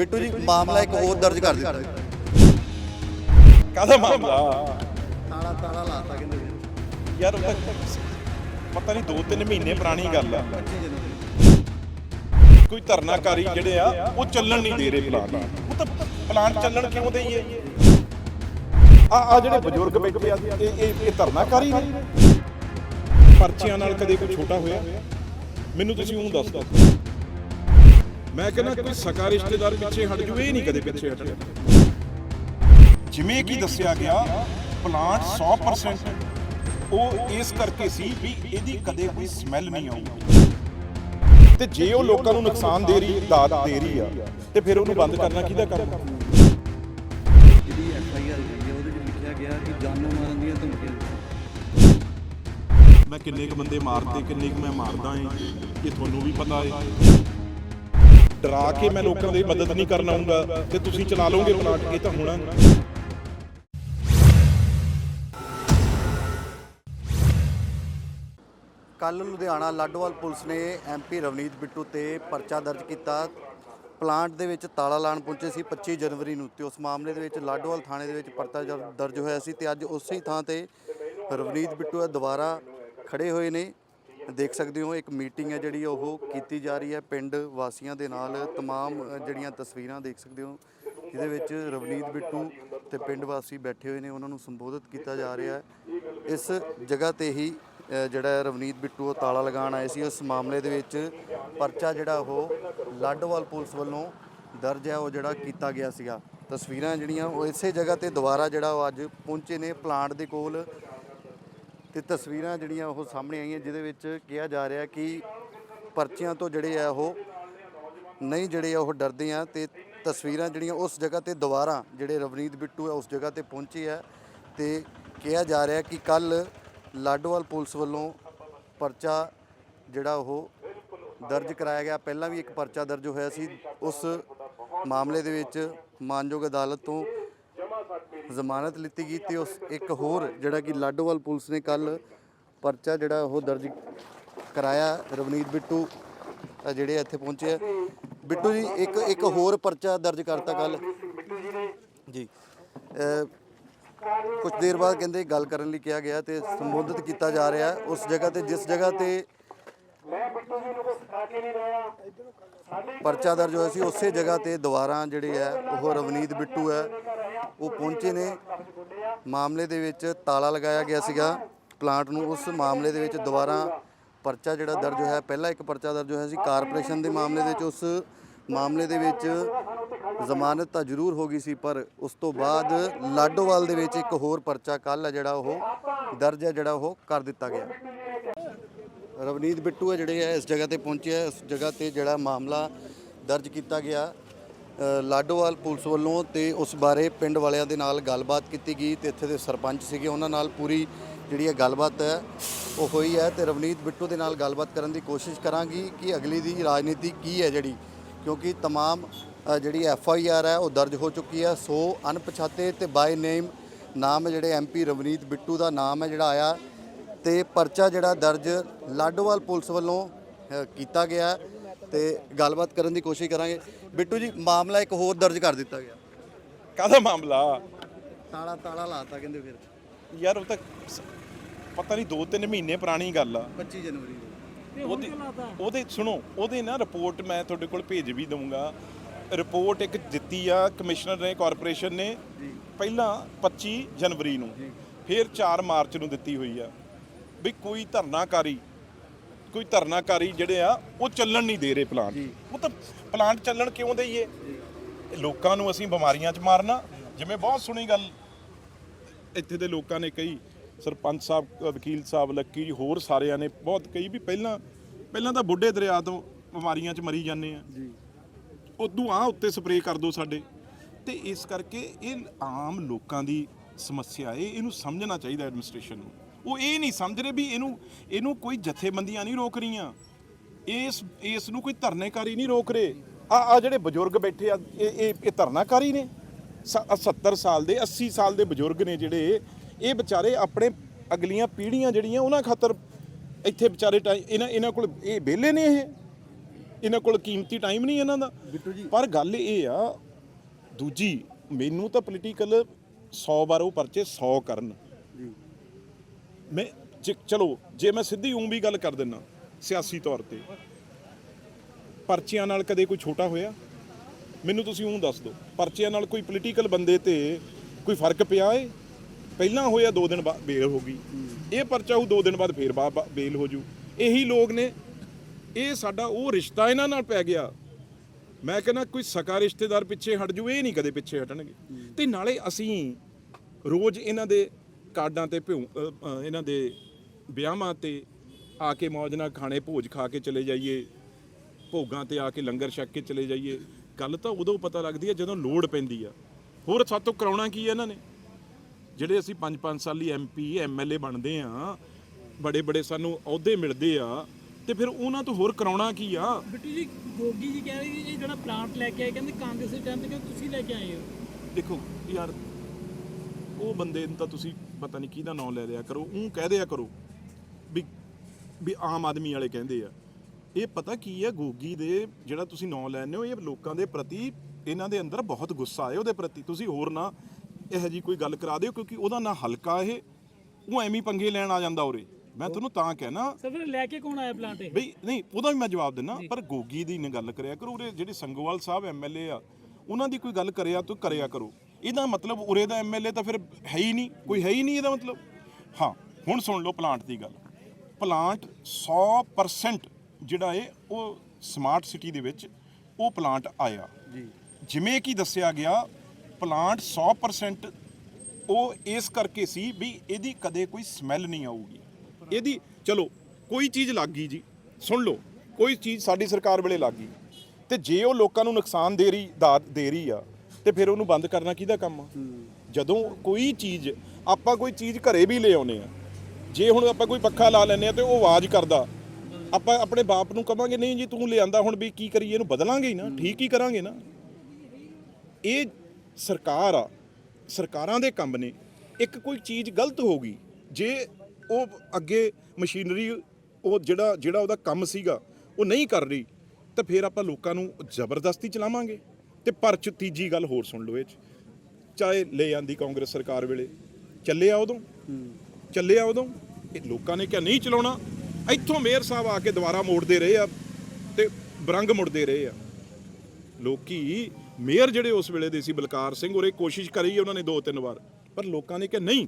ਬਿੱਟੂ ਜੀ ਮਾਮਲਾ ਇੱਕ ਹੋਰ ਦਰਜ ਕਰ ਦਿੱਤਾ। ਕਾਹਦਾ ਮਾਮਲਾ? ਤਾਲਾ ਤਾਲਾ ਲਾਤਾ ਕਹਿੰਦੇ ਯਾਰ ਉਹ ਤਾਂ ਪਤਾ ਨਹੀਂ 2-3 ਮਹੀਨੇ ਪੁਰਾਣੀ ਗੱਲ ਆ। 25 ਜਨਵਰੀ ਕੋਈ ਧਰਨਾਕਾਰੀ ਜਿਹੜੇ ਆ ਉਹ ਚੱਲਣ ਨਹੀਂ ਦੇ ਰਹੇ ਪਲਾਂਟ ਉਹ ਤਾਂ ਪਲਾਂਟ ਚੱਲਣ ਕਿਉਂ ਦੇਈਏ? ਆ ਆ ਜਿਹੜੇ ਬਜ਼ੁਰਗ ਬੈਠੇ ਆ ਇਹ ਇਹ ਇਹ ਧਰਨਾਕਾਰੀ ਨੇ। ਪਰਚੀਆਂ ਨਾਲ ਕਦੇ ਕੋਈ ਛੋਟਾ ਹੋਇਆ? ਮੈਨੂੰ ਤੁਸੀਂ ਉਹ ਦੱਸ ਦਿਓ। ਮੈਂ ਕਹਿੰਦਾ ਕੋਈ ਸਕਾ ਰਿਸ਼ਤੇਦਾਰ ਪਿੱਛੇ ਹਟ ਜੂ ਇਹ ਨਹੀਂ ਕਦੇ ਪਿੱਛੇ ਹਟਿਆ ਜਿਵੇਂ ਕਿ ਦੱਸਿਆ ਗਿਆ ਪਲਾਂਟ 100% ਉਹ ਇਸ ਕਰਕੇ ਸੀ ਵੀ ਇਹਦੀ ਕਦੇ ਕੋਈ ਸਮੈਲ ਨਹੀਂ ਆਊਗੀ। ਤੇ ਜੇ ਉਹ ਲੋਕਾਂ ਨੂੰ ਨੁਕਸਾਨ ਦੇ ਰਹੀ ਦਾਤ ਦੇ ਰਹੀ ਆ ਤੇ ਫਿਰ ਉਹਨੂੰ ਬੰਦ ਕਰਨਾ ਕਿਹਦਾ ਕੰਮ? ਜਿਹੜੀ ਐਫ ਆਈ ਆਰ ਹੋਈ ਹੈ ਉਹਦੇ ਵਿੱਚ ਲਿਖਿਆ ਗਿਆ ਕਿ ਜਾਨੋਂ ਮਾਰਨ ਦੀਆਂ ਧਮਕੀਆਂ ਮੈਂ ਕਿੰਨੇ ਕੁ ਬੰਦੇ ਮਾਰਤੇ ਕਿੰਨੇ ਕੁ ਮੈਂ ਮਾਰਦਾ ਏ ਇਹ ਤੁਹਾਨੂੰ ਵੀ ਪਤਾ ਏ। ਡਰਾ ਕੇ ਮੈਂ ਲੋਕਾਂ ਦੀ ਮਦਦ ਨਹੀਂ ਕਰਨ ਆਉਂਗਾ ਤੇ ਤੁਸੀਂ ਚਲਾ ਲਓਗੇ ਪਲਾਟ ਇਹ ਤਾਂ ਹੋਣਾ। ਕੱਲ ਲੁਧਿਆਣਾ ਲਾਡੋਵਾਲ ਪੁਲਿਸ ਨੇ ਐਮਪੀ ਰਵਨੀਤ ਬਿੱਟੂ ਤੇ ਪਰਚਾ ਦਰਜ ਕੀਤਾ। ਪਲਾਂਟ ਦੇ ਵਿੱਚ ਤਾਲਾ ਲਾਣ ਪਹੁੰਚੇ ਸੀ 25 ਜਨਵਰੀ ਨੂੰ ਤੇ ਉਸ ਮਾਮਲੇ ਦੇ ਵਿੱਚ ਲਾਡੋਵਾਲ ਥਾਣੇ ਦੇ ਵਿੱਚ ਪਰਚਾ ਦਰ- ਦਰਜ ਹੋਇਆ ਸੀ ਤੇ ਅੱਜ ਉਸੇ ਹੀ ਥਾਂ ਤੇ ਰਵਨੀਤ ਬਿੱਟੂ ਦੁਬਾਰਾ ਖੜੇ ਹੋਏ ਨੇ। ਦੇਖ ਸਕਦੇ ਹੋ ਇੱਕ ਮੀਟਿੰਗ ਹੈ ਜਿਹੜੀ ਉਹ ਕੀਤੀ ਜਾ ਰਹੀ ਹੈ ਪਿੰਡ ਵਾਸੀਆਂ ਦੇ ਨਾਲ तमाम ਅ, ਜਿਹੜੀਆਂ ਤਸਵੀਰਾਂ ਦੇਖ ਸਕਦੇ ਹੋ ਜਿਹਦੇ ਵਿੱਚ ਰਵਨੀਤ ਬਿੱਟੂ ਤੇ ਪਿੰਡ ਵਾਸੀ ਬੈਠੇ ਹੋਏ ਨੇ ਉਹਨਾਂ ਨੂੰ ਸੰਬੋਧਿਤ ਕੀਤਾ ਜਾ ਰਿਹਾ ਹੈ ਇਸ ਜਗ੍ਹਾ ਤੇ ਹੀ ਅ, ਜਿਹੜਾ ਹੈ ਰਵਨੀਤ ਬਿੱਟੂ ਉਹ ਤਾਲਾ ਲਗਾਉਣ ਆਏ ਸੀ ਉਸ ਮਾਮਲੇ ਦੇ ਵਿੱਚ ਪਰਚਾ ਜਿਹੜਾ ਉਹ ਲਾਡੋਵਾਲ ਪੁਲਿਸ ਵੱਲੋਂ ਦਰਜ ਹੈ ਉਹ ਜਿਹੜਾ ਕੀਤਾ ਗਿਆ ਸੀਗਾ ਤਸਵੀਰਾਂ ਜਿਹੜੀਆਂ ਉਹ ਇਸੇ ਜਗ੍ਹਾ ਤੇ ਦੁਬਾਰਾ ਜਿਹੜਾ ਉਹ ਅੱਜ ਪਹੁੰਚੇ ਨੇ ਪਲਾਂਟ ਦੇ ਕੋਲ ਤੇ ਤਸਵੀਰਾਂ ਜਿਹੜੀਆਂ ਉਹ ਸਾਹਮਣੇ ਆਈਆਂ, ਜਿਹਦੇ ਵਿੱਚ ਕਿਹਾ ਜਾ ਰਿਹਾ ਕਿ ਪਰਚੀਆਂ ਤੋਂ ਜਿਹੜੇ ਆ ਉਹ ਨਹੀਂ, ਜਿਹੜੇ ਆ ਉਹ ਡਰਦੇ ਆ ਤੇ ਤਸਵੀਰਾਂ ਜਿਹੜੀਆਂ ਉਸ ਜਗ੍ਹਾ ਤੇ ਦੁਬਾਰਾ ਜਿਹੜੇ ਰਵਨੀਤ ਬਿੱਟੂ ਆ ਉਸ ਜਗ੍ਹਾ ਤੇ ਪਹੁੰਚੇ ਆ ਤੇ ਕਿਹਾ ਜਾ ਰਿਹਾ ਕਿ ਕੱਲ ਲਾਡੋਵਾਲ ਪੁਲਿਸ ਵੱਲੋਂ ਪਰਚਾ ਜਿਹੜਾ ਉਹ ਦਰਜ ਕਰਾਇਆ ਗਿਆ। ਪਹਿਲਾਂ ਵੀ ਇੱਕ ਪਰਚਾ ਦਰਜ ਹੋਇਆ ਸੀ। ਉਸ ਮਾਮਲੇ ਦੇ ਵਿੱਚ ਮਾਨਯੋਗ ਅਦਾਲਤ ਤੋਂ ਜ਼ਮਾਨਤ ਲਿੱਤੀ ਗਈ ਤੇ ਉਸ ਇੱਕ ਹੋਰ ਜਿਹੜਾ ਕਿ ਲਾਡੋਵਾਲ ਪੁਲਿਸ ਨੇ ਕੱਲ ਪਰਚਾ ਜਿਹੜਾ ਉਹ ਦਰਜ ਕਰਾਇਆ, ਰਵਨੀਤ ਬਿੱਟੂ ਜਿਹੜੇ ਇੱਥੇ ਪਹੁੰਚੇ ਆ। ਬਿੱਟੂ ਜੀ, ਇੱਕ ਇੱਕ ਹੋਰ ਪਰਚਾ ਦਰਜ ਕਰਤਾ ਕੱਲ ਜੀ। ਕੁਝ ਦੇਰ ਬਾਅਦ ਕਹਿੰਦੇ ਗੱਲ ਕਰਨ ਲਈ ਕਿਹਾ ਗਿਆ ਤੇ ਸੰਬੋਧਿਤ ਕੀਤਾ ਜਾ ਰਿਹਾ ਉਸ ਜਗ੍ਹਾ ਤੇ, ਜਿਸ ਜਗ੍ਹਾ ਤੇ ਪਰਚਾ ਦਰਜ ਹੋਇਆ ਸੀ, ਉਸੇ ਜਗ੍ਹਾ ਤੇ ਦੁਬਾਰਾ ਜਿਹੜੇ ਹੈ, ਉਹ ਰਵਨੀਤ ਬਿੱਟੂ ਹੈ। ਉਹ ਪਹੁੰਚੇ ਨੇ। ਮਾਮਲੇ ਦੇ ਵਿੱਚ ਤਾਲਾ ਲਗਾਇਆ ਗਿਆ ਸੀਗਾ। ਪਲਾਂਟ ਨੂੰ ਉਸ ਮਾਮਲੇ ਦੇ ਵਿੱਚ ਦੁਬਾਰਾ ਪਰਚਾ ਜਿਹੜਾ ਦਰਜ ਹੋਇਆ, ਪਹਿਲਾਂ ਇੱਕ ਪਰਚਾ ਦਰਜ ਹੋਇਆ ਸੀ। ਕਾਰਪੋਰੇਸ਼ਨ ਦੇ ਮਾਮਲੇ ਦੇ ਵਿੱਚ ਉਸ ਮਾਮਲੇ ਦੇ ਵਿੱਚ ਜ਼ਮਾਨਤ ਤਾਂ ਜ਼ਰੂਰ ਹੋ ਗਈ ਸੀ, ਪਰ ਉਸ ਤੋਂ ਬਾਅਦ ਲਾਡੋਵਾਲ ਦੇ ਵਿੱਚ ਇੱਕ ਹੋਰ ਪਰਚਾ ਕੱਲ ਹੈ ਜਿਹੜਾ ਉਹ ਦਰਜ ਹੈ, ਜਿਹੜਾ ਉਹ ਕਰ ਦਿੱਤਾ ਗਿਆ। ਰਵਨੀਤ ਬਿੱਟੂ ਹੈ, ਜਿਹੜੇ ਹੈ, ਇਸ ਜਗ੍ਹਾ ਤੇ ਪਹੁੰਚੇ ਹੈ। ਇਸ ਜਗ੍ਹਾ ਤੇ ਜਿਹੜਾ ਮਾਮਲਾ ਦਰਜ ਕੀਤਾ ਗਿਆ। ਲਾਡੋਵਾਲ ਪੁਲਿਸ ਵੱਲੋਂ ਤੇ ਉਸ ਬਾਰੇ ਪਿੰਡ ਵਾਲਿਆਂ ਦੇ ਨਾਲ ਗੱਲਬਾਤ ਕੀਤੀ ਗਈ ਤੇ ਇੱਥੇ ਦੇ ਸਰਪੰਚ ਸੀਗੇ ਉਹਨਾਂ ਨਾਲ ਪੂਰੀ ਜਿਹੜੀ ਇਹ ਗੱਲਬਾਤ ਹੈ ਉਹ ਹੋਈ ਹੈ ਤੇ ਰਵਨੀਤ ਬਿੱਟੂ ਦੇ ਨਾਲ ਗੱਲਬਾਤ ਕਰਨ ਦੀ ਕੋਸ਼ਿਸ਼ ਕਰਾਂਗੀ ਕਿ ਅਗਲੀ ਦੀ ਰਾਜਨੀਤੀ ਕੀ ਹੈ ਜਿਹੜੀ ਕਿਉਂਕਿ तमाम ਅ, ਜਿਹੜੀ ਐਫ ਆਈ ਆਰ ਹੈ ਉਹ ਦਰਜ ਹੋ ਚੁੱਕੀ ਹੈ ਸੋ ਅਣਪਛਾਤੇ ਤੇ ਬਾਈ ਨੇਮ ਨਾਮ ਹੈ ਜਿਹੜੇ ਐਮਪੀ ਰਵਨੀਤ ਬਿੱਟੂ ਦਾ ਨਾਮ ਹੈ ਜਿਹੜਾ ਆਇਆ ਤੇ ਪਰਚਾ ਜਿਹੜਾ ਦਰਜ ਲਾਡੋਵਾਲ ਪੁਲਿਸ ਵੱਲੋਂ ਅ, ਕੀਤਾ ਗਿਆ ਤੇ ਗੱਲਬਾਤ ਕਰਨ ਦੀ ਕੋਸ਼ਿਸ਼ ਕਰਾਂਗੇ ਬਿੱਟੂ ਜੀ ਮਾਮਲਾ ਇੱਕ ਹੋਰ ਦਰਜ ਕਰ ਦਿੱਤਾ ਗਿਆ। ਕਾਹਦਾ ਮਾਮਲਾ? ਤਾਲਾ ਤਾਲਾ ਲਾਤਾ ਕਹਿੰਦੇ ਫਿਰ। ਯਾਰ ਉਹ ਤਾਂ ਸ- ਪਤਾ ਨਹੀਂ 2-3 ਮਹੀਨੇ ਪੁਰਾਣੀ ਗੱਲ ਆ। 25 ਜਨਵਰੀ ਨੂੰ। ਉਹਦੇ ਉਹਦੇ ਸੁਣੋ ਉਹਦੇ ਨਾ ਰਿਪੋਰਟ ਮੈਂ ਤੁਹਾਡੇ ਕੋਲ ਭੇਜ ਵੀ ਦਊਂਗਾ। ਰਿਪੋਰਟ ਇੱਕ ਦਿੱਤੀ ਆ ਕਮਿਸ਼ਨਰ ਨੇ ਕਾਰਪੋਰੇਸ਼ਨ ਨੇ ਪਹਿਲਾਂ 25 ਜਨਵਰੀ ਨੂੰ। ਫਿਰ 4 ਮਾਰਚ ਨੂੰ ਦਿੱਤੀ ਹੋਈ ਆ। ਵੀ ਕੋਈ ਧਰਨਾਕਾਰੀ ਕੋਈ ਧਰਨਾਕਾਰੀ ਜਿਹੜੇ ਆ ਉਹ ਚੱਲਣ ਨਹੀਂ ਦੇ ਰਹੇ ਪਲਾਂਟ ਉਹ ਤਾਂ ਪਲਾਂਟ ਚੱਲਣ ਕਿਉਂ ਦੇਈਏ? ਲੋਕਾਂ ਨੂੰ ਅਸੀਂ ਬਿਮਾਰੀਆਂ 'ਚ ਮਾਰਨਾ। ਜਿਵੇਂ ਬਹੁਤ ਸੁਣੀ ਗੱਲ ਇੱਥੇ ਦੇ ਲੋਕਾਂ ਨੇ ਕਈ ਸਰਪੰਚ ਸਾਹਿਬ ਵਕੀਲ ਸਾਹਿਬ ਲੱਕੀ ਜੀ ਹੋਰ ਸਾਰਿਆਂ ਨੇ ਬਹੁਤ ਕਈ ਵੀ ਪਹਿਲਾਂ ਪਹਿਲਾਂ ਤਾਂ ਬੁੱਢੇ ਦਰਿਆ ਤੋਂ ਬਿਮਾਰੀਆਂ 'ਚ ਮਰੀ ਜਾਂਦੇ ਆ। ਜੀ। ਉਦੋਂ ਆ ਉੱਤੇ ਸਪਰੇਅ ਕਰ ਦਿਓ ਸਾਡੇ। ਤੇ ਇਸ ਕਰਕੇ ਇਹ ਆਮ ਲੋਕਾਂ ਦੀ ਸਮੱਸਿਆ ਹੈ। ਇਹਨੂੰ ਸਮਝਣਾ ਚਾਹੀਦਾ ਐਡਮਿਨਿਸਟ੍ਰੇਸ਼ਨ ਨੂੰ। ਉਹ ਇਹ ਨਹੀਂ ਸਮਝ ਰਹੇ ਵੀ ਇਹਨੂੰ ਇਹਨੂੰ ਕੋਈ ਜਥੇਬੰਦੀਆਂ ਨਹੀਂ ਰੋਕ ਰਹੀਆਂ। ਇਸ ਇਸ ਨੂੰ ਕੋਈ ਧਰਨੇਕਾਰੀ ਨਹੀਂ ਰੋਕ ਰਹੇ। ਆ ਆ ਜਿਹੜੇ ਬਜ਼ੁਰਗ ਬੈਠੇ ਆ ਇਹ ਇਹ ਇਹ ਧਰਨਾਕਾਰੀ ਨੇ। ਸ- ਆਹ 70 ਸਾਲ ਦੇ 80 ਸਾਲ ਦੇ ਬਜ਼ੁਰਗ ਨੇ ਜਿਹੜੇ ਇਹ ਵਿਚਾਰੇ ਆਪਣੇ ਅਗਲੀਆਂ ਪੀੜ੍ਹੀਆਂ ਜਿਹੜੀਆਂ ਉਹਨਾਂ ਖਾਤਰ ਇੱਥੇ ਵਿਚਾਰੇ ਟਾਈ- ਇਹਨਾਂ ਇਹਨਾਂ ਕੋਲ ਇਹ ਵਿਹਲੇ ਨੇ ਇਹ। ਇਹਨਾਂ ਕੋਲ ਕੀਮਤੀ ਟਾਈਮ ਨਹੀਂ ਇਹਨਾਂ ਦਾ। ਪਰ ਗੱਲ ਇਹ ਆ ਦੂਜੀ ਮੈਨੂੰ ਤਾਂ ਪੋਲੀਟੀਕਲ 100 ਵਾਰ ਉਹ ਪਰਚੇ 100 ਕਰਨ। ਮੈਂ ਚਲੋ, ਜੇ ਮੈਂ ਸਿੱਧੀ ਉਂ ਵੀ ਗੱਲ ਕਰ ਦਿੰਨਾ, ਸਿਆਸੀ ਤੌਰ ਤੇ। ਪਰਚਿਆਂ ਨਾਲ ਕਦੇ ਕੋਈ ਛੋਟਾ ਹੋਇਆ? ਮੈਨੂੰ ਤੁਸੀਂ ਉਂ ਦੱਸ ਦਿਓ, ਪਰਚਿਆਂ ਨਾਲ ਕੋਈ ਪੋਲੀਟੀਕਲ ਬੰਦੇ ਤੇ ਕੋਈ ਫ਼ਰਕ ਪਿਆ ਏ? ਪਹਿਲਾਂ ਹੋਇਆ 2 ਦਿਨ ਬਾਅਦ ਬੇਲ ਹੋ ਗਈ। ਇਹ ਪਰਚਾ ਉਹ 2 ਦਿਨ ਬਾਅਦ ਫੇਰ ਬਾ- ਬੇਲ ਹੋ ਜੂ। ਇਹੀ ਲੋਕ ਨੇ। ਇਹ ਸਾਡਾ ਉਹ ਰਿਸ਼ਤਾ ਇਹਨਾਂ ਨਾਲ ਪੈ ਗਿਆ। ਮੈਂ ਕਹਿੰਦਾ, ਕੋਈ ਸਕਾ ਰਿਸ਼ਤੇਦਾਰ ਪਿੱਛੇ ਹਟ ਜੂ, ਇਹ ਨਹੀਂ ਕਦੇ ਪਿੱਛੇ ਹਟਣਗੇ। ਤੇ ਨਾਲੇ ਅਸੀਂ ਰੋਜ਼ ਇਹਨਾਂ ਦੇ ਕਾਰਡਾਂ ਤੇ ਭਿਉ ਇਹਨਾਂ ਦੇ ਵਿਆਹਾਂ ਤੇ ਆ ਕੇ ਮੌਜ ਨਾਲ ਖਾਣੇ ਭੋਜ ਖਾ ਕੇ ਚਲੇ ਜਾਈਏ ਭੋਗਾਂ ਤੇ ਆ ਕੇ ਲੰਗਰ ਛਕ ਕੇ ਚਲੇ ਜਾਈਏ। ਗੱਲ ਤਾਂ ਉਦੋਂ ਪਤਾ ਲੱਗਦੀ ਹੈ ਜਦੋਂ ਲੋੜ ਪੈਂਦੀ ਆ। ਹੋਰ ਸਾਤੋਂ ਕਰਾਉਣਾ ਕੀ ਹੈ ਇਹਨਾਂ ਨੇ? ਜਿਹੜੇ ਅਸੀਂ 5-5 ਸਾਲੀ ਐਮਪੀ ਐਮਐਲਏ ਬਣਦੇ ਆ ਬੜੇ ਬੜੇ ਸਾਨੂੰ ਅਹੁਦੇ ਮਿਲਦੇ ਆ ਤੇ ਫਿਰ ਉਹਨਾਂ ਤੋਂ ਹੋਰ ਕਰਾਉਣਾ ਕੀ ਆ? ਬਿੱਟੂ ਜੀ ਗੋਗੀ ਜੀ ਕਹਿ ਰਹੇ ਜੀ ਜਿਹੜਾ ਪਲਾਂਟ ਲੈ ਕੇ ਆਏ ਕਹਿੰਦੇ ਕਾਂਗਰਸ ਦੇ ਟਾਈਮ ਤੇ ਤੁਸੀਂ ਲੈ ਕੇ ਆਏ ਹੋ। ਦੇਖੋ ਯਾਰ ਉਹ ਬੰਦੇ ਨੂੰ ਤਾਂ ਤੁਸੀਂ ਪਤਾ ਨਹੀਂ ਕਿਹਦਾ ਨਾਮ ਲੈ ਲਿਆ ਕਰੋ ਉਹ ਕਹਿ ਦਿਆ ਕਰੋ ਵੀ ਵੀ ਆਮ ਆਦਮੀ ਵਾਲੇ ਕਹਿੰਦੇ ਆ। ਇਹ ਪਤਾ ਕੀ ਹੈ ਗੋਗੀ ਦੇ ਜਿਹੜਾ ਤੁਸੀਂ ਨਾਮ ਲੈਂਦੇ ਹੋ ਇਹ ਲੋਕਾਂ ਦੇ ਪ੍ਰਤੀ ਇਹਨਾਂ ਦੇ ਅੰਦਰ ਬਹੁਤ ਗੁੱਸਾ ਹੈ ਉਹਦੇ ਪ੍ਰਤੀ। ਤੁਸੀਂ ਹੋਰ ਨਾ ਇਹੋ ਜੀ ਕੋਈ ਗੱਲ ਕਰਾ ਦਿਓ ਕਿਉਂਕਿ ਉਹਦਾ ਨਾ ਹਲਕਾ ਇਹ ਉਹ ਐਵੇਂ ਪੰਗੇ ਲੈਣ ਆ ਜਾਂਦਾ ਉਰੇ। ਮੈਂ ਤੁਹਾਨੂੰ ਤਾਂ ਕਹਿਣਾ ਸਰ ਫਿਰ ਲੈ ਕੇ ਕੌਣ ਆਇਆ ਪਲਾਂਟ ਇਹ? ਬਈ ਨਹੀਂ ਉਹਦਾ ਵੀ ਮੈਂ ਜਵਾਬ ਦਿੰਦਾ ਪਰ ਗੋਗੀ ਦੀ ਨਾ ਗੱਲ ਕਰਿਆ ਕਰੋ ਉਰੇ ਜਿਹੜੇ ਸੰਗੋਵਾਲ ਸਾਹਿਬ ਐਮਐਲਏ ਆ ਉਹਨਾਂ ਦੀ ਕੋਈ ਗੱਲ ਕਰਿਆ ਤੂੰ ਕਰਿਆ ਕਰੋ। ਇਹਦਾ ਮਤਲਬ ਉਰੇ ਦਾ ਐਮਐਲਏ ਤਾਂ ਫਿਰ ਹੈ ਹੀ ਨਹੀਂ ਕੋਈ ਹੈ ਹੀ ਨਹੀਂ ਇਹਦਾ ਮਤਲਬ। ਹਾਂ ਹੁਣ ਸੁਣ ਲਓ ਪਲਾਂਟ ਦੀ ਗੱਲ। ਪਲਾਂਟ 100% ਜਿਹੜਾ ਹੈ ਉਹ ਸਮਾਰਟ ਸਿਟੀ ਦੇ ਵਿੱਚ ਉਹ ਪਲਾਂਟ ਆਇਆ। ਜੀ। ਜਿਵੇਂ ਕਿ ਦੱਸਿਆ ਗਿਆ ਪਲਾਂਟ 100% ਉਹ ਇਸ ਕਰਕੇ ਸੀ ਵੀ ਇਹਦੀ ਕਦੇ ਕੋਈ ਸਮੈਲ ਨਹੀਂ ਆਊਗੀ। ਇਹਦੀ ਚਲੋ ਕੋਈ ਚੀਜ਼ ਲੱਗ ਗਈ ਜੀ। ਸੁਣ ਲਓ ਕੋਈ ਚੀਜ਼ ਸਾਡੀ ਸਰਕਾਰ ਵੇਲੇ ਲੱਗ ਗਈ। ਤੇ ਜੇ ਉਹ ਲੋਕਾਂ ਨੂੰ ਨੁਕਸਾਨ ਦੇ ਰਹੀ ਦਾ ਦੇ ਰਹੀ ਆ ਤੇ ਫਿਰ ਉਹਨੂੰ ਬੰਦ ਕਰਨਾ ਕਿਹਦਾ ਕੰਮ ਆ? ਜਦੋਂ ਕੋਈ ਚੀਜ਼ ਆਪਾਂ ਕੋਈ ਚੀਜ਼ ਘਰੇ ਵੀ ਲੈ ਆਉਨੇ ਆ। ਜੇ ਹੁਣ ਆਪਾਂ ਕੋਈ ਪੱਖਾ ਲਾ ਲੈਨੇ ਆ ਤੇ ਉਹ ਆਵਾਜ਼ ਕਰਦਾ। ਆਪਾਂ ਆਪਣੇ ਬਾਪ ਨੂੰ ਕਵਾਂਗੇ ਨਹੀਂ ਜੀ ਤੂੰ ਲਿਆਂਦਾ ਹੁਣ ਵੀ ਕੀ ਕਰੀਏ ਇਹਨੂੰ ਬਦਲਾਂਗੇ ਹੀ ਨਾ। ਠੀਕ ਹੀ ਕਰਾਂਗੇ ਨਾ। ਇਹ ਸਰਕਾਰ ਆ ਸਰਕਾਰਾਂ ਦੇ ਕੰਮ ਨੇ। ਇੱਕ ਕੋਈ ਚੀਜ਼ ਗਲਤ ਹੋ ਗਈ ਜੇ ਉਹ ਅੱਗੇ ਮਸ਼ੀਨਰੀ ਉਹ ਜਿਹੜਾ ਜਿਹੜਾ ਉਹਦਾ ਕੰਮ ਸੀਗਾ ਉਹ ਨਹੀਂ ਕਰ ਰਹੀ ਤਾਂ ਫਿਰ ਆਪਾਂ ਲੋਕਾਂ ਨੂੰ ਜ਼ਬਰਦਸਤੀ ਚਲਾਵਾਂਗੇ। ਤੇ ਪਰ ਚ ਤੀਜੀ ਗੱਲ ਹੋਰ ਸੁਣ ਲਓ ਇਹ ਚ। ਚਾਹੇ ਲੈ ਆਂਦੀ ਕਾਂਗਰਸ ਸਰਕਾਰ ਵੇਲੇ, ਚੱਲਿਆ ਉਦੋਂ ਚੱਲਿਆ ਉਦੋਂ, ਇਹ ਲੋਕਾਂ ਨੇ ਕਿਹਾ ਨਹੀਂ ਚਲਾਉਣਾ। ਇੱਥੋਂ ਮੇਅਰ ਸਾਹਿਬ ਆ ਕੇ ਦੁਬਾਰਾ ਮੋੜਦੇ ਰਹੇ ਆ ਤੇ ਬਰੰਗ ਮੁੜਦੇ ਰਹੇ ਆ। ਲੋਕੀ, ਮੇਅਰ ਜਿਹੜੇ ਉਸ ਵੇਲੇ ਦੇ ਸੀ, ਬਲਕਾਰ ਸਿੰਘ ਉਹਰੇ ਕੋਸ਼ਿਸ਼ ਕਰੀ ਉਹਨਾਂ ਨੇ ਦੋ ਤਿੰਨ ਵਾਰ, ਪਰ ਲੋਕਾਂ ਨੇ ਕਿਹਾ ਨਹੀਂ,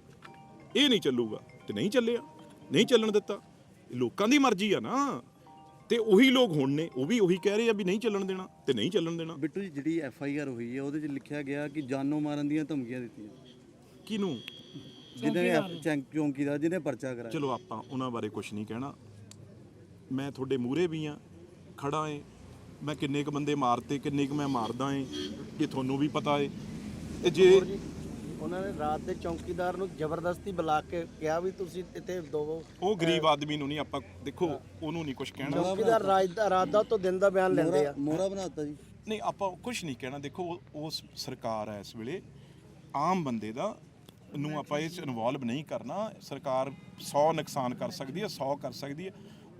ਇਹ ਨਹੀਂ ਚੱਲੂਗਾ। ਤੇ ਨਹੀਂ ਚੱਲਿਆ, ਨਹੀਂ ਚੱਲਣ ਦਿੱਤਾ। ਲੋਕਾਂ ਦੀ ਮਰਜ਼ੀ ਆ ਨਾ। ਤੇ ਉਹੀ ਲੋਕ ਹੁਣ ਨੇ ਉਹ ਵੀ ਉਹੀ ਕਹਿ ਰਹੇ ਆ ਵੀ ਨਹੀਂ ਚੱਲਣ ਦੇਣਾ ਤੇ ਨਹੀਂ ਚੱਲਣ ਦੇਣਾ। ਬਿੱਟੂ ਜੀ ਜਿਹੜੀ ਐਫ ਆਈ ਆਰ ਹੋਈ ਹੈ ਉਹਦੇ 'ਚ ਲਿਖਿਆ ਗਿਆ ਕਿ ਜਾਨੋਂ ਮਾਰਨ ਦੀਆਂ ਧਮਕੀਆਂ ਦਿੱਤੀਆਂ। ਕਿਹਨੂੰ? ਜਿਹਨੇ ਚੌਂਕ- ਚੌਂਕੀਦਾਰ ਜਿਹਨੇ ਪਰਚਾ ਕਰਾਇਆ। ਚਲੋ ਆਪਾਂ ਉਹਨਾਂ ਬਾਰੇ ਕੁਝ ਨਹੀਂ ਕਹਿਣਾ। ਮੈਂ ਤੁਹਾਡੇ ਮੂਹਰੇ ਵੀ ਆ ਖੜਾ ਏ ਮੈਂ ਕਿੰਨੇ ਕ ਬੰਦੇ ਮਾਰਤੇ ਕਿੰਨੇ ਕ ਮੈਂ ਮਾਰਦਾ ਏ ਇਹ ਤੁਹਾਨੂੰ ਵੀ ਪਤਾ ਏ ਤੇ ਜੇ। ਉਹਨਾਂ ਨੇ ਰਾਤ ਦੇ ਚੌਕੀਦਾਰ ਨੂੰ ਜ਼ਬਰਦਸਤੀ ਬੁਲਾ ਕੇ ਕਿਹਾ ਵੀ ਤੁਸੀਂ ਇੱਥੇ ਦੋ ਉਹ ਗਰੀਬ ਆਦਮੀ ਨੂੰ ਨਹੀਂ ਆਪਾਂ ਦੇਖੋ ਉਹਨੂੰ ਨਹੀਂ ਕੁਝ ਕਹਿਣਾ। ਚੌਕੀਦਾਰ ਰਾਤ ਦਾ ਰਾਤ ਦਾ ਤੋਂ ਦਿਨ ਦਾ ਬਿਆਨ ਲੈਂਦੇ ਆ। ਮੋਹਰਾ ਬਣਾਤਾ ਜੀ। ਨਹੀਂ ਆਪਾਂ ਕੁਝ ਨਹੀਂ ਕਹਿਣਾ। ਦੇਖੋ ਉਹ- ਉਸ ਸਰਕਾਰ ਹੈ ਇਸ ਵੇਲੇ। ਆਮ ਬੰਦੇ ਦਾ ਨੂੰ ਆਪਾਂ ਇਸ ਇਨਵੋਲਵ ਨਹੀਂ ਕਰਨਾ। ਸਰਕਾਰ 100 ਨੁਕਸਾਨ ਕਰ ਸਕਦੀ ਹੈ 100 ਕਰ ਸਕਦੀ ਹੈ।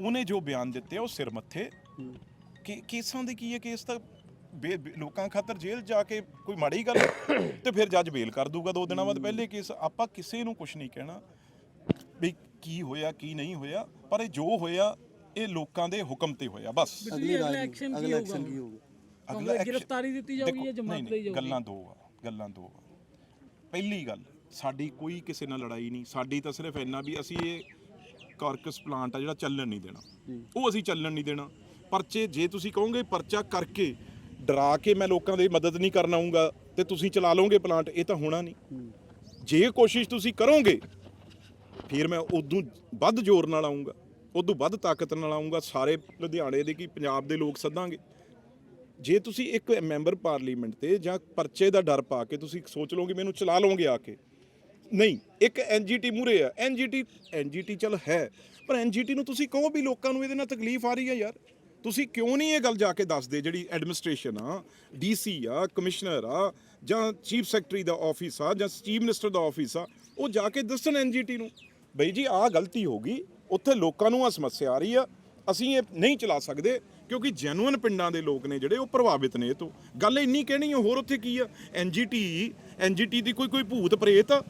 ਉਹਨੇ ਜੋ ਬਿਆਨ ਦਿੱਤੇ ਆ, ਉਹ ਸਿਰ ਮੱਥੇ। ਕਿ ਕੇਸਾਂ ਦੇ ਕੀ ਹੈ? ਕੇਸ ਤਾਂ ਬੇ- ਬੇ- ਲੋਕਾਂ ਖਾਤਰ ਜੇਲ੍ਹ ਜਾ ਕੇ ਕੋਈ ਮਾੜੀ ਗੱਲ ਤੇ ਫਿਰ ਜੱਜ ਬੇਲ ਕਰ ਦੂਗਾ ਦੋ ਦਿਨਾਂ ਬਾਅਦ। ਪਹਿਲੇ ਕੇਸ ਆਪਾਂ ਕਿਸੇ ਨੂੰ ਕੁਝ ਨਹੀਂ ਕਹਿਣਾ ਵੀ ਕੀ ਹੋਇਆ ਕੀ ਨਹੀਂ ਹੋਇਆ ਪਰ ਇਹ ਜੋ ਹੋਇਆ ਇਹ ਲੋਕਾਂ ਦੇ ਹੁਕਮ ਤੇ ਹੋਇਆ ਬਸ। ਅਗਲੀ ਅਗਲਾ ਐਕਸ਼ਨ ਕੀ ਅਗਲਾ ਐਕਸ਼ਨ ਕੀ ਹੋਊਗਾ? ਅਗਲਾ action- ਗ੍ਰਿਫਤਾਰੀ ਦਿੱਤੀ ਜਾਊਗੀ ਦੇਖੋ, ਜਾਂ ਜ਼ਮਾਨਤ ਲਈ ਨਹੀਂ, ਜਾਊਗੀ? ਗੱਲਾਂ ਦੋ ਆ ਗੱਲਾਂ ਦੋ ਆ। ਪਹਿਲੀ ਗੱਲ ਸਾਡੀ ਕੋਈ ਕਿਸੇ ਨਾਲ ਲੜਾਈ ਨਹੀਂ। ਸਾਡੀ ਤਾਂ ਸਿਰਫ ਇੰਨਾ ਵੀ ਅਸੀਂ ਇਹ ਕਾਰਕਸ ਪਲਾਂਟ ਆ ਜਿਹੜਾ ਚੱਲਣ ਨਹੀਂ ਦੇਣਾ। ਉਹ ਅਸੀਂ ਚੱਲਣ ਨਹੀਂ ਦੇਣਾ। ਪਰਚੇ ਜੇ ਤੁਸੀਂ ਕਹੋਗੇ ਪਰਚਾ ਕਰਕੇ ਡਰਾ ਕੇ ਮੈਂ ਲੋਕਾਂ ਦੀ ਮਦਦ ਨਹੀਂ ਕਰਨ ਆਉਂਗਾ ਤੇ ਤੁਸੀਂ ਚਲਾ ਲਓਗੇ ਪਲਾਂਟ ਇਹ ਤਾਂ ਹੋਣਾ ਨਹੀਂ। ਜੇ ਕੋਸ਼ਿਸ਼ ਤੁਸੀਂ ਕਰੋਗੇ ਫਿਰ ਮੈਂ ਉਦੋਂ ਵੱਧ ਜ਼ੋਰ ਨਾਲ ਆਉਂਗਾ ਉਦੋਂ ਵੱਧ ਤਾਕਤ ਨਾਲ ਆਉਂਗਾ ਸਾਰੇ ਲੁਧਿਆਣੇ ਦੇ ਕੀ ਪੰਜਾਬ ਦੇ ਲੋਕ ਸੱਦਾਂਗੇ। ਜੇ ਤੁਸੀਂ ਇੱਕ ਮੈਂਬਰ ਪਾਰਲੀਮੈਂਟ ਤੇ ਜਾਂ ਪਰਚੇ ਦਾ ਡਰ ਪਾ ਕੇ ਤੁਸੀਂ ਸੋਚ ਲਓਗੇ ਮੈਨੂੰ ਚਲਾ ਲਓਗੇ ਆ ਕੇ ਨਹੀਂ ਇੱਕ ਐਨਜੀਟੀ ਮੂਰੇ ਆ ਐਨਜੀਟੀ ਐਨਜੀਟੀ ਚੱਲ ਹੈ ਪਰ ਐਨਜੀਟੀ ਨੂੰ ਤੁਸੀਂ ਕਹੋ ਵੀ ਲੋਕਾਂ ਨੂੰ ਇਹਦੇ ਨਾਲ ਤਕਲੀਫ ਆ ਰਹੀ ਹੈ ਯਾਰ। ਤੁਸੀਂ ਕਿਉਂ ਨਹੀਂ ਇਹ ਗੱਲ ਜਾ ਕੇ ਦੱਸਦੇ? ਜਿਹੜੀ ਐਡਮਿਨਿਸਟ੍ਰੇਸ਼ਨ ਆ ਡੀਸੀ ਆ ਕਮਿਸ਼ਨਰ ਆ, ਜਾਂ ਚੀਫ ਸੈਕਟਰੀ ਦਾ ਆਫਿਸ ਆ, ਜਾਂ ਚੀਫ ਮਿਨਿਸਟਰ ਦਾ ਆਫਿਸ ਆ, ਉਹ ਜਾ ਕੇ ਦੱਸਣ ਐਨਜੀਟੀ ਨੂੰ। ਬਈ ਜੀ, ਆਹ ਗਲਤੀ ਹੋ ਗਈ, ਉੱਥੇ ਲੋਕਾਂ ਨੂੰ ਆ ਸਮੱਸਿਆ ਆ ਰਹੀ ਆ, ਅਸੀਂ ਇਹ ਨਹੀਂ ਚਲਾ ਸਕਦੇ, ਕਿਉਂਕਿ ਜੈਨੂਇਨ ਪਿੰਡਾਂ ਦੇ ਲੋਕ ਨੇ ਜਿਹੜੇ, ਉਹ ਪ੍ਰਭਾਵਿਤ ਨੇ ਇਹ ਤੋਂ। ਗੱਲ ਇੰਨੀ ਕਹਿਣੀ ਹੋਰ ਉੱਥੇ ਕੀ ਆ? ਐਨਜੀਟੀ ਐਨਜੀਟੀ ਦੀ ਕੋਈ ਕੋਈ ਭੂਤ ਪ੍ਰੇਤ ਆ,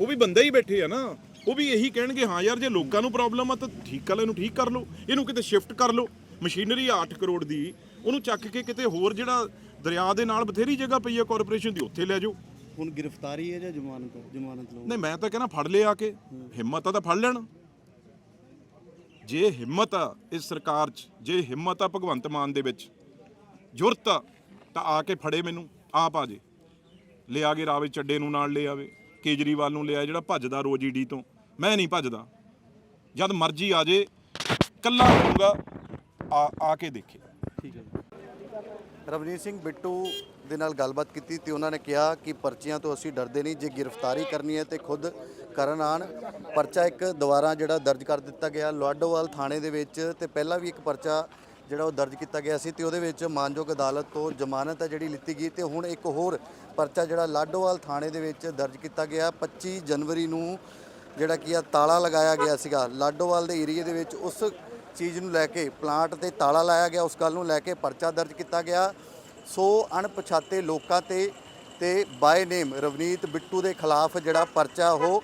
ਉਹ ਵੀ ਬੰਦਾ ਹੀ ਬੈਠੇ ਆ ਨਾ। ਉਹ ਵੀ ਇਹੀ ਕਹਿਣਗੇ, ਹਾਂ ਯਾਰ, ਜੇ ਲੋਕਾਂ ਨੂੰ ਪ੍ਰੋਬਲਮ ਆ, ਤਾਂ ਠੀਕ ਕਰ ਇਹਨੂੰ ਠੀਕ ਕਰ ਲਓ, ਇਹਨੂੰ ਕਿਤੇ ਸ਼ਿਫਟ ਕਰ ਲਓ। ਮਸ਼ੀਨਰੀ ਆ 8 ਕਰੋੜ ਦੀ ਉਹਨੂੰ ਚੱਕ ਕੇ ਕਿਤੇ ਹੋਰ ਜਿਹੜਾ ਦਰਿਆ ਦੇ ਨਾਲ ਬਥੇਰੀ ਜਗ੍ਹਾ ਪਈ ਆ ਕਾਰਪੋਰੇਸ਼ਨ ਦੀ ਉੱਥੇ ਲੈ ਜਾਓ। ਹੁਣ ਗ੍ਰਿਫਤਾਰੀ ਹੈ ਜਾਂ ਜ਼ਮਾਨਤ ਜ਼ਮਾਨਤ ਲਓ ਨਹੀਂ ਮੈਂ ਤਾਂ ਕਹਿੰਦਾ ਫੜ ਲਿਆ ਆ ਕੇ। ਹਿੰਮਤ ਆ ਤਾਂ ਫੜ ਲੈਣ। ਜੇ ਹਿੰਮਤ ਆ ਇਸ ਸਰਕਾਰ 'ਚ ਜੇ ਹਿੰਮਤ ਆ ਭਗਵੰਤ ਮਾਨ ਦੇ ਵਿੱਚ ਜੁਰਤ ਆ ਤਾਂ ਆ ਕੇ ਫੜੇ ਮੈਨੂੰ ਆਪ ਆ ਜੇ। ਲਿਆ ਕੇ ਰਾਵੇ ਚੱਡੇ ਨੂੰ ਨਾਲ ਲੈ ਆਵੇ ਕੇਜਰੀਵਾਲ ਨੂੰ ਲਿਆ ਜਿਹੜਾ ਭੱਜਦਾ ਰੋਜ਼ ਈਡੀ ਤੋਂ। ਮੈਂ ਨਹੀਂ ਭੱਜਦਾ। ਜਦ ਮਰਜ਼ੀ ਆ ਜੇ ਕੱਲਾ ਰਹੂੰਗਾ ਆ ਆ ਕੇ ਦੇਖੇ। ਠੀਕ ਹੈ ਰਵਨੀਤ ਸਿੰਘ ਬਿੱਟੂ ਦੇ ਨਾਲ ਗੱਲਬਾਤ ਕੀਤੀ ਤੇ ਉਹਨਾਂ ਨੇ ਕਿਹਾ ਕਿ ਪਰਚੀਆਂ ਤੋਂ ਅਸੀਂ ਡਰਦੇ ਨਹੀਂ ਜੇ ਗ੍ਰਿਫਤਾਰੀ ਕਰਨੀ ਹੈ ਤੇ ਖੁਦ ਕਰਨ ਆਣ। ਪਰਚਾ ਇੱਕ ਦੁਬਾਰਾ ਜਿਹੜਾ ਦਰਜ ਕਰ ਦਿੱਤਾ ਗਿਆ ਲੋਆਡੋਵਾਲ ਥਾਣੇ ਦੇ ਵਿੱਚ ਤੇ ਪਹਿਲਾਂ ਵੀ ਇੱਕ ਪਰਚਾ ਜਿਹੜਾ ਉਹ ਦਰਜ ਕੀਤਾ ਗਿਆ ਸੀ ਤੇ ਉਹਦੇ ਵਿੱਚ ਮਾਨਯੋਗ ਅਦਾਲਤ ਤੋਂ ਜ਼ਮਾਨਤ ਹੈ ਜਿਹੜੀ ਲਿੱਤੀ ਗਈ ਤੇ ਹੁਣ ਇੱਕ ਹੋਰ ਪਰਚਾ ਜਿਹੜਾ ਲਾਡੋਵਾਲ ਥਾਣੇ ਦੇ ਵਿੱਚ ਦਰਜ ਕੀਤਾ ਗਿਆ। 25 ਜਨਵਰੀ ਨੂੰ ਜਿਹੜਾ ਕੀ ਆ ਤਾਲਾ ਲਗਾਇਆ ਗਿਆ ਸੀਗਾ। ਲਾਡੋਵਾਲ ਦੇ ਏਰੀਏ ਦੇ ਵਿੱਚ ਉਸ ਚੀਜ਼ ਨੂੰ ਲੈ ਕੇ ਪਲਾਂਟ ਤੇ ਤਾਲਾ ਲਾਇਆ ਗਿਆ, ਉਸ ਗੱਲ ਨੂੰ ਲੈ ਕੇ ਪਰਚਾ ਦਰਜ ਕੀਤਾ ਗਿਆ। ਸੋ ਅਣਪਛਾਤੇ ਲੋਕਾਂ ਤੇ ਤੇ ਬਾਏ ਨੇਮ ਰਵਨੀਤ ਬਿੱਟੂ ਦੇ ਖਿਲਾਫ ਜਿਹੜਾ ਪਰਚਾ ਉਹ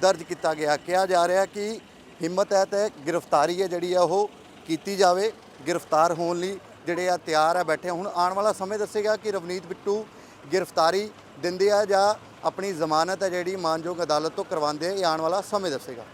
ਦਰਜ ਕੀਤਾ ਗਿਆ। ਕਿਹਾ ਜਾ ਰਿਹਾ ਕਿ ਹਿੰਮਤ ਹੈ ਤੇ ਗ੍ਰਿਫਤਾਰੀ ਹੈ ਜਿਹੜੀ ਆ ਉਹ ਕੀਤੀ ਜਾਵੇ। ਗ੍ਰਿਫਤਾਰ ਹੋਣ ਲਈ ਜਿਹੜੇ ਆ ਤਿਆਰ ਆ, ਬੈਠੇ ਹੁਣ ਆਉਣ ਵਾਲਾ ਸਮੇਂ ਦੱਸੇਗਾ ਕਿ ਰਵਨੀਤ ਬਿੱਟੂ ਗ੍ਰਿਫਤਾਰੀ ਦਿੰਦੇ ਆ ਜਾਂ ਆਪਣੀ ਜ਼ਮਾਨਤ ਹੈ ਜਿਹੜੀ ਮਾਨਯੋਗ ਅਦਾਲਤ ਤੋਂ ਕਰਵਾਉਂਦੇ ਆ। ਇਹ ਆਉਣ ਵਾਲਾ ਸਮੇਂ ਦੱਸੇਗਾ।